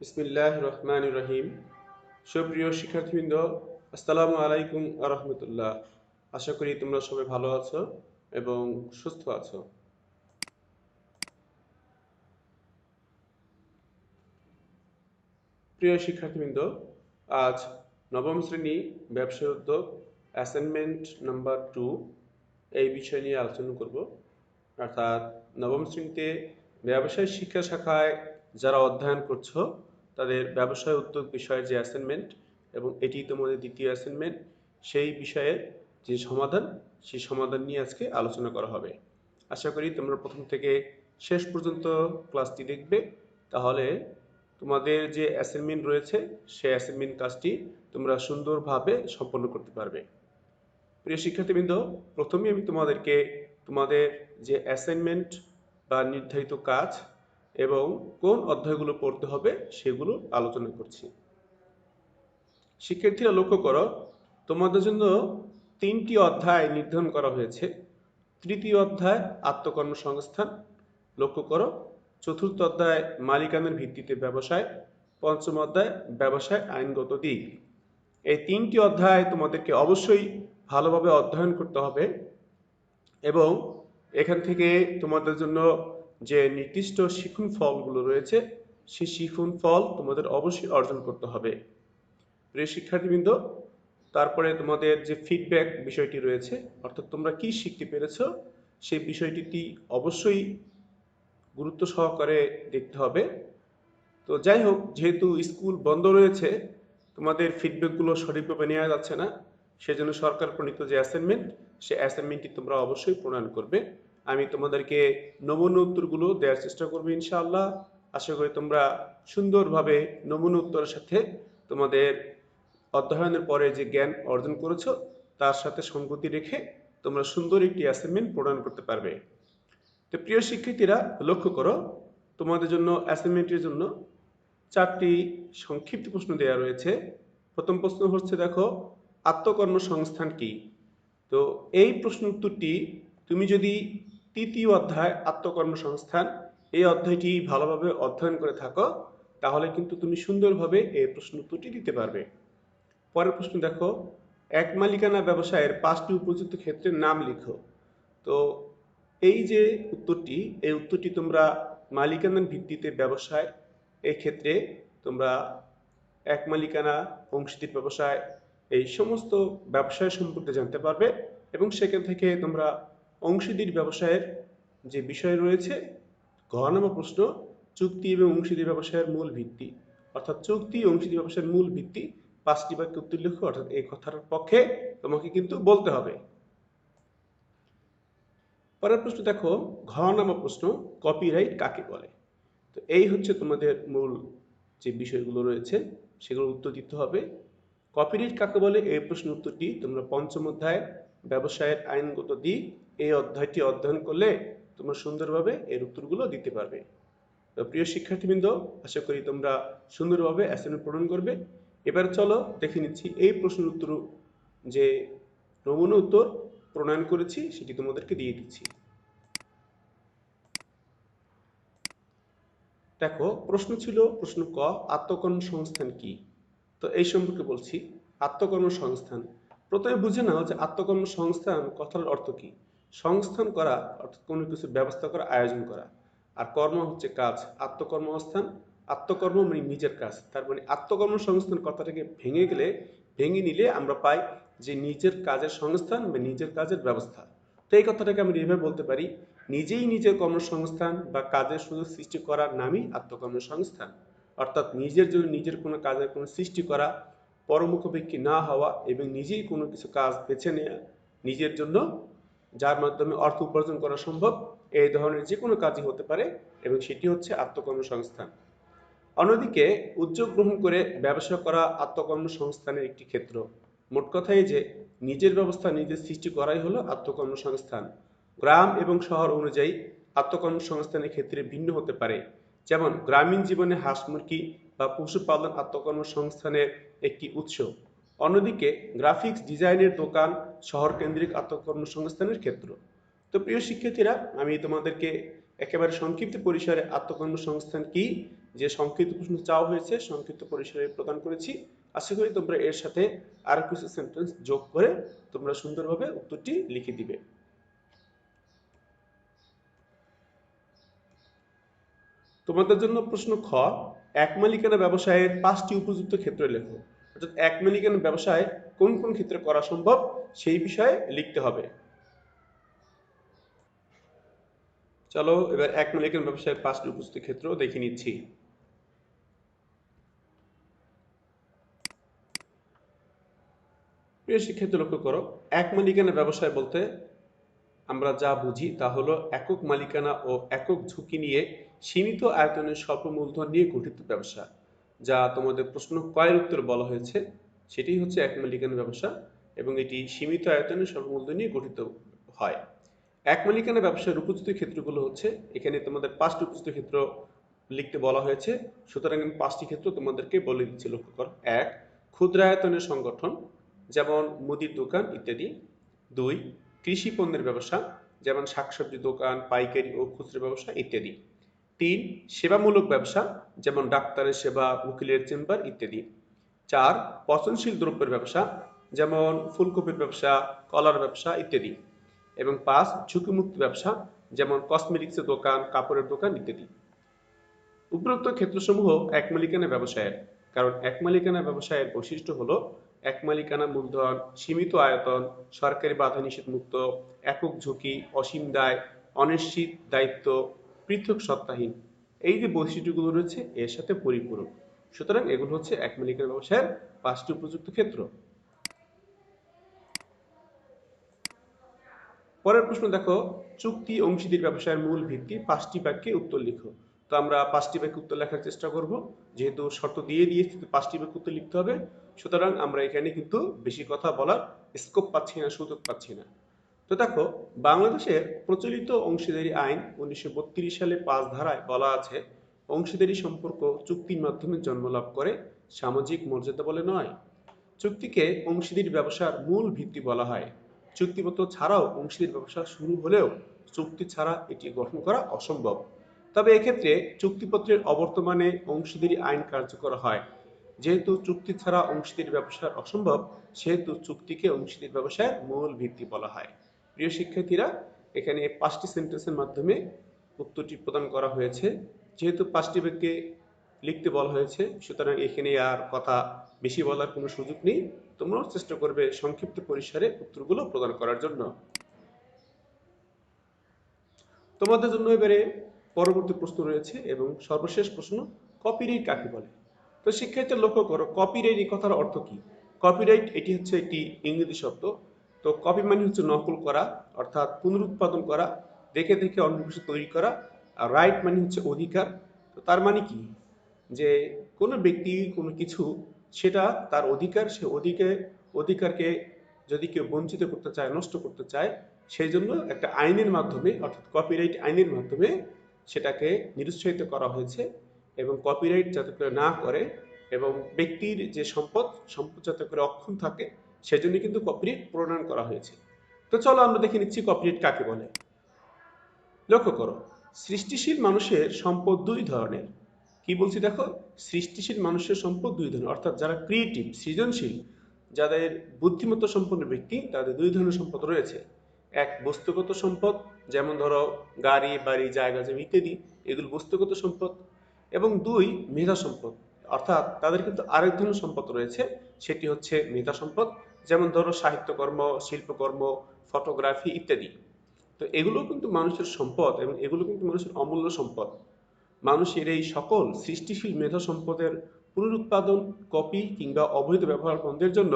বিসমিল্লাহ রহমান রহিম সুপ্রিয় শিক্ষার্থীবৃন্দ, আসসালামু আলাইকুম আরহামতুল্লাহ আশা করি তোমরা সবাই ভালো আছো এবং সুস্থ আছো। প্রিয় শিক্ষার্থীবৃন্দ, আজ নবম শ্রেণি ব্যবসায় উদ্যোগ অ্যাসাইনমেন্ট নাম্বার টু এই বিষয় নিয়ে আলোচনা করব। অর্থাৎ নবম শ্রেণীতে ব্যবসায় শিক্ষা শাখায় যারা অধ্যয়ন করছ, তাদের ব্যবসায় উদ্যোগ বিষয়ের যে অ্যাসাইনমেন্ট এবং এটি তোমাদের দ্বিতীয় অ্যাসাইনমেন্ট সেই বিষয়ের যে সমাধান, সেই সমাধান নিয়ে আজকে আলোচনা করা হবে। আশা করি তোমরা প্রথম থেকে শেষ পর্যন্ত ক্লাসটি দেখবে। তাহলে তোমাদের যে অ্যাসাইনমেন্ট রয়েছে, সেই অ্যাসাইনমেন্ট কাজটি তোমরা সুন্দরভাবে সম্পন্ন করতে পারবে। প্রিয় শিক্ষার্থীবৃন্দ প্রথমে আমি তোমাদেরকে তোমাদের যে অ্যাসাইনমেন্ট বা নির্ধারিত কাজ এবং কোন অধ্যায়গুলো পড়তে হবে সেগুলো আলোচনা করছি। শিক্ষার্থীরা লক্ষ্য করো, তোমাদের জন্য তিনটি অধ্যায় নির্ধারণ করা হয়েছে। তৃতীয় অধ্যায় আত্মকর্মসংস্থান, লক্ষ্য করো, চতুর্থ অধ্যায় মালিকানার ভিত্তিতে ব্যবসায়, পঞ্চম অধ্যায় ব্যবসায় আইনগত দিক। এই তিনটি অধ্যায় তোমাদেরকে অবশ্যই ভালোভাবে অধ্যয়ন করতে হবে এবং এখান থেকে তোমাদের জন্য যে নির্দিষ্ট শিখুন ফলগুলো রয়েছে, সেই শিখুন ফল তোমাদের অবশ্যই অর্জন করতে হবে। প্রিয় শিক্ষার্থীবৃন্দ, তারপরে তোমাদের যে ফিডব্যাক বিষয়টি রয়েছে, অর্থাৎ তোমরা কি শিখতে পেরেছ, সেই বিষয়টি অবশ্যই গুরুত্ব সহকারে দেখতে হবে। তো যাই হোক, যেহেতু স্কুল বন্ধ রয়েছে, তোমাদের ফিডব্যাকগুলো সঠিকভাবে নেওয়া যাচ্ছে না, সেজন্য সরকার প্রণীত যে অ্যাসাইনমেন্ট সে অ্যাসাইনমেন্টটি তোমরা অবশ্যই প্রণয়ন করবে। আমি তোমাদেরকে নমুনা উত্তরগুলো দেওয়ার চেষ্টা করব ইনশাআল্লাহ। আশা করি তোমরা সুন্দরভাবে নমুনা উত্তরের সাথে তোমাদের অধ্যয়নের পরে যে জ্ঞান অর্জন করেছ, তার সাথে সঙ্গতি রেখে তোমরা সুন্দর একটি অ্যাসাইনমেন্ট প্রদান করতে পারবে। তো প্রিয় শিক্ষার্থীরা, লক্ষ্য করো, তোমাদের জন্য অ্যাসাইনমেন্টের জন্য চারটি সংক্ষিপ্ত প্রশ্ন দেওয়া রয়েছে। প্রথম প্রশ্ন হচ্ছে, দেখো, আত্মকর্মসংস্থান কি? তো এই প্রশ্ন উত্তরটি তুমি যদি তৃতীয় অধ্যায় আত্মকর্মসংস্থান। এই অধ্যায়টি ভালোভাবে অধ্যয়ন করে থাকো, তাহলে কিন্তু তুমি সুন্দরভাবে এই প্রশ্ন উত্তরটি দিতে পারবে। পরের প্রশ্ন দেখো, এক মালিকানা ব্যবসায়ের পাঁচটি উপযুক্ত ক্ষেত্রের নাম লিখো। তো এই যে উত্তরটি, এই উত্তরটি তোমরা মালিকানার ভিত্তিতে ব্যবসায়, এই ক্ষেত্রে তোমরা এক মালিকানা, অংশীদার ব্যবসায়, এই সমস্ত ব্যবসায় সম্পর্কে জানতে পারবে এবং সেখান থেকে তোমরা অংশীদার ব্যবসায়ের যে বিষয় রয়েছে ঘ নম্বর প্রশ্ন, চুক্তি এবং অংশীদার ব্যবসায়ের মূল ভিত্তি। অর্থাৎ চুক্তি, অংশীদার ব্যবসায়ের মূল ভিত্তি, পাঁচটি বাক্য উত্তর লিখো, অর্থাৎ এই কথার পক্ষে তোমাকে কিন্তু বলতে হবে। পরের প্রশ্ন দেখো ঘ নামা প্রশ্ন কপিরাইট কাকে বলে? তো এই হচ্ছে তোমাদের মূল যে বিষয়গুলো রয়েছে সেগুলো উত্তর দিতে হবে। কপিরাইট কাকে বলে? এই প্রশ্ন উত্তরটি তোমরা পঞ্চম অধ্যায় ব্যবসায়ের আইনগত দিক এই অধ্যায়টি অধ্যয়ন করলে তোমরা সুন্দরভাবে এর উত্তরগুলো দিতে পারবে। তো প্রিয় শিক্ষার্থীবৃন্দ, আশা করি তোমরা সুন্দরভাবে অ্যাসাইনমেন্ট পূরণ করবে। এবার চলো দেখে নিচ্ছি এই প্রশ্নের উত্তর, যে নমুনা উত্তর প্রণয়ন করেছি সেটি তোমাদেরকে দিয়ে দিচ্ছি। দেখো, প্রশ্ন ছিল প্রশ্ন ক, আত্মকর্মসংস্থান কি? তো এই সম্পর্কে বলছি, আত্মকর্মসংস্থান। প্রথমে বুঝে নাও যে আত্মকর্মসংস্থান কথার অর্থ কি। সংস্থান করা অর্থাৎ কোনো কিছু ব্যবস্থা করা, আয়োজন করা। আর কর্ম হচ্ছে কাজ। আত্মকর্মস্থান আত্মকর্ম মানে নিজের কাজ। তার মানে আত্মকর্মসংস্থান কথাটাকে ভেঙে গেলে, ভেঙে নিলে আমরা পাই যে নিজের কাজের সংস্থান বা নিজের কাজের ব্যবস্থা। তো এই কথাটাকে আমরা এইভাবে বলতে পারি, নিজেই নিজের কর্মসংস্থান বা কাজের সুযোগ সৃষ্টি করার নামই আত্মকর্মসংস্থান। অর্থাৎ নিজের জন্য নিজের কোনো কাজের কোনো সৃষ্টি করা পরমুখোপেক্ষী না হওয়া এবং নিজেই কোনো কিছু কাজ বেছে নেওয়া নিজের জন্য, যার মাধ্যমে অর্থ উপার্জন করা সম্ভব, এই ধরনের যে কোনো কাজই হতে পারে এবং সেটি হচ্ছে আত্মকর্মসংস্থান। অন্যদিকে, উদ্যোগ গ্রহণ করে ব্যবসা করা আত্মকর্মসংস্থানের একটি ক্ষেত্র। মোট কথাই যে, নিজের ব্যবস্থা নিজের সৃষ্টি করাই হলো আত্মকর্মসংস্থান। গ্রাম এবং শহর অনুযায়ী আত্মকর্মসংস্থানের ক্ষেত্রে ভিন্ন হতে পারে। যেমন, গ্রামীণ জীবনে হাঁস মুরগি বা পশুপালন আত্মকর্মসংস্থানের একটি উৎস। অন্যদিকে, গ্রাফিক্স ডিজাইনের দোকান শহর কেন্দ্রিক আত্মকর্মসংস্থানের ক্ষেত্র। তো প্রিয় শিক্ষার্থীরা, আমি তোমাদেরকে একেবারে সংক্ষিপ্ত পরিসরে আত্মকর্মসংস্থান কি, যে সংক্ষিপ্ত প্রশ্ন চাওয়া হয়েছে, সংক্ষিপ্ত পরিসরে প্রদান করেছি। আশা করি তোমরা এর সাথে আরও কিছু সেন্টেন্স যোগ করে তোমরা সুন্দরভাবে উত্তরটি লিখে দিবে। তোমাদের জন্য প্রশ্ন খ এক মালিকানা ব্যবসায়ের পাঁচটি উপযুক্ত ক্ষেত্র লেখো। অর্থাৎ এক মালিকানা ব্যবসায় কোন কোন ক্ষেত্রে করা সম্ভব সেই বিষয়ে লিখতে হবে। চলো, এবার এক মালিকানা ব্যবসায়ের পাঁচটি উপযুক্ত ক্ষেত্র দেখে নিচ্ছি। প্রিয় শিক্ষার্থী, লক্ষ্য করো, এক মালিকানা ব্যবসায় বলতে আমরা যা বুঝি তা হলো একক মালিকানা ও একক ঝুঁকি নিয়ে সীমিত আয়তনের স্বল্প মূলধন নিয়ে গঠিত ব্যবসা, যা তোমাদের প্রশ্ন কয়ের উত্তর বলা হয়েছে। সেটি হচ্ছে এক মালিকানা ব্যবসা এবং এটি সীমিত আয়তনের স্বল্প মূলধন নিয়ে গঠিত হয়। এক মালিকানা ব্যবসার উপযুক্ত ক্ষেত্রগুলো হচ্ছে, এখানে তোমাদের পাঁচটি উপযুক্ত ক্ষেত্র লিখতে বলা হয়েছে। সুতরাং আমি পাঁচটি ক্ষেত্র তোমাদেরকে বলে দিচ্ছি, লক্ষ্য কর। এক, ক্ষুদ্রায়তনের সংগঠন, যেমন মুদির দোকান ইত্যাদি। দুই কৃষি পণ্যের ব্যবসা, যেমন শাকসবজি দোকান, পাইকারি ও খুচরো ব্যবসা ইত্যাদি। তিন, সেবামূলক ব্যবসা, যেমন ডাক্তারের সেবা, উকিলের চেম্বার ইত্যাদি। চার, পচনশীল দ্রব্যের ব্যবসা, যেমন ফুলকপির ব্যবসা, কলার ব্যবসা ইত্যাদি। এবং পাঁচ, ঝুঁকিমুক্ত ব্যবসা, যেমন কসমেটিক্সের দোকান, কাপড়ের দোকান ইত্যাদি। উপরোক্ত ক্ষেত্রসমূহ এক মালিকানা ব্যবসায়ের, কারণ এক মালিকানা ব্যবসায়ের বৈশিষ্ট্য হলো এক মালিকানা মূলধন, সীমিত আয়তন, সরকারি বাধা নিষেধ মুক্ত একক ঝুঁকি, অসীম দায়, অনিশ্চিত দায়িত্ব, পৃথক সত্তাহীন। এই যে বৈশিষ্ট্যগুলো রয়েছে, এর সাথে পরিপূরক। সুতরাং এগুলো হচ্ছে এক মালিকানা ব্যবসায়ের পাঁচটি উপযুক্ত ক্ষেত্র। পরের প্রশ্ন দেখো, চুক্তি অংশীদারি ব্যবসায়ের মূল ভিত্তি পাঁচটি বাক্যে উত্তর লিখো। তো আমরা পাঁচটি বাক্যে উত্তর লেখার চেষ্টা করব। যেহেতু শর্ত দিয়ে দিয়েছি পাঁচটি বাক্যে উত্তর লিখতে হবে। সুতরাং আমরা এখানে কিন্তু বেশি কথা বলার স্কোপ পাচ্ছি না, সুযোগ পাচ্ছি না। তো দেখো, বাংলাদেশের প্রচলিত অংশীদারি আইন উনিশশো সালে পাঁচ ধারায় বলা আছে, অংশীদারি সম্পর্ক চুক্তির মাধ্যমে জন্মলাভ করে, সামাজিক মর্যাদা বলে নয়। চুক্তিকে অংশীদারি ব্যবসার মূল ভিত্তি বলা হয়। চুক্তিপত্র ছাড়াও অংশীদারি ব্যবসা শুরু হলেও চুক্তি ছাড়া এটি গঠন করা অসম্ভব। তবে এক্ষেত্রে চুক্তিপত্রের অবর্তমানে অংশীদারি আইন কার্যকর হয়। যেহেতু চুক্তি ছাড়া অংশীদারি ব্যবসা অসম্ভব, সেহেতু চুক্তিকে অংশীদারি ব্যবসায়ের মূল ভিত্তি বলা হয়। প্রিয় শিক্ষার্থীরা, এখানে পাঁচটি সেন্টেন্সের মাধ্যমে উত্তরটি প্রদান করা হয়েছে। যেহেতু পাঁচটি ব্যক্তি লিখতে বলা হয়েছে, সুতরাং এখানে আর কথা বেশি বলার কোনো সুযোগ নেই। তোমরাও চেষ্টা করবে সংক্ষিপ্ত পরিসরে উত্তরগুলো প্রদান করার জন্য। তোমাদের জন্য এবারে পরবর্তী প্রশ্ন রয়েছে এবং সর্বশেষ প্রশ্ন কপিরাইট কাকে বলে? তো শিক্ষার্থী লক্ষ্য করো কপিরাইট এই কথার অর্থ কি? কপিরাইট এটি হচ্ছে একটি ইংরেজি শব্দ। তো কপি মানে হচ্ছে নকল করা, অর্থাৎ পুনরুৎপাদন করা, দেখে দেখে অন্য কিছু তৈরি করা। আর রাইট মানে হচ্ছে অধিকার। তো তার মানে কি? যে কোনো ব্যক্তি কোনো কিছু, সেটা তার অধিকার, সে অধিকার অধিকারকে যদি কেউ বঞ্চিত করতে চায়, নষ্ট করতে চায়, সেই জন্য একটা আইনের মাধ্যমে, অর্থাৎ কপিরাইট আইনের মাধ্যমে সেটাকে নিরুৎসাহিত করা হয়েছে এবং কপিরাইট যাতে করে না করে এবং ব্যক্তির যে সম্পদ সম্পদ যাতে করে অক্ষুণ থাকে সেজন্য কিন্তু কপিরাইট প্রণয়ন করা হয়েছে। তো চলো আমরা দেখে নিচ্ছি কপিরাইট কাকে বলে। লক্ষ্য করো, সৃষ্টিশীল মানুষের সম্পদ দুই ধরনের। কি বলছি দেখো? সৃষ্টিশীল মানুষের সম্পদ দুই ধরনের। অর্থাৎ যারা ক্রিয়েটিভ সৃজনশীল, যাদের বুদ্ধিমত্তা সম্পন্ন ব্যক্তি, তাদের দুই ধরনের সম্পদ রয়েছে। এক বস্তুগত সম্পদ, যেমন ধরো গাড়ি, বাড়ি, জায়গা, জমি ইত্যাদি, এগুলো বস্তুগত সম্পদ। এবং দুই, মেধা সম্পদ। অর্থাৎ তাদের কিন্তু আরেক ধরনের সম্পদ রয়েছে, সেটি হচ্ছে মেধা সম্পদ, যেমন ধরো সাহিত্যকর্ম, শিল্পকর্ম, ফটোগ্রাফি ইত্যাদি। তো এগুলো কিন্তু মানুষের সম্পদ এবং এগুলো কিন্তু মানুষের অমূল্য সম্পদ। মানুষের এই সকল সৃষ্টিশীল মেধা সম্পদের পুনরুৎপাদন, কপি কিংবা অবৈধ ব্যবহার বন্ধের জন্য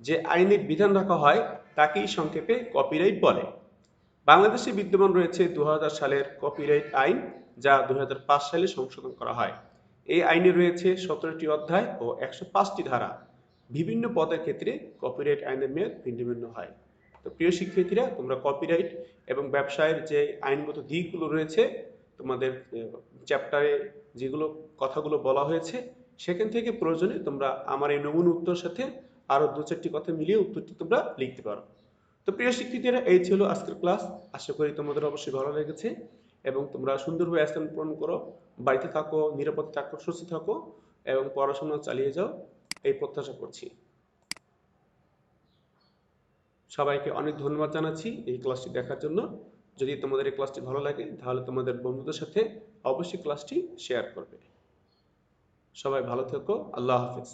যে আইনের বিধান রাখা হয় তাকেই সংক্ষেপে কপিরাইট বলে। বাংলাদেশে বিদ্যমান রয়েছে দু হাজার সালের কপিরাইট আইন, যা দু হাজার পাঁচ সালে সংশোধন করা হয়। এই আইনে রয়েছে সতেরোটি অধ্যায় ও একশো পাঁচটি ধারা। বিভিন্ন পদের ক্ষেত্রে কপিরাইট আইনের মেয়াদ ভিন্ন ভিন্ন হয়। তো প্রিয় শিক্ষার্থীরা, তোমরা কপিরাইট এবং ব্যবসায়ের যে আইনগত দিকগুলো রয়েছে, তোমাদের চ্যাপ্টারে যেগুলো কথাগুলো বলা হয়েছে, সেখান থেকে প্রয়োজনে তোমরা আমার এই নমুনা উত্তর সাথে আরও দু চারটি কথা মিলিয়ে উত্তরটি তোমরা লিখতে পারো। তো প্রিয় শিক্ষার্থীরা এই ছিল আজকের ক্লাস। আশা করি তোমাদের অবশ্যই ভালো লেগেছে এবং তোমরা সুন্দরভাবে অ্যাসাইন পূরণ করো, বাড়িতে থাকো, নিরাপদ থাকো, সুস্থ থাকো এবং পড়াশোনা চালিয়ে যাও, এই প্রত্যাশা করছি। সবাইকে অনেক ধন্যবাদ জানাচ্ছি এই ক্লাসটি দেখার জন্য। যদি তোমাদের এই ক্লাসটি ভালো লাগে, তাহলে তোমাদের বন্ধুদের সাথে অবশ্যই ক্লাসটি শেয়ার করবে। সবাই ভালো থেকো, আল্লাহ হাফেজ।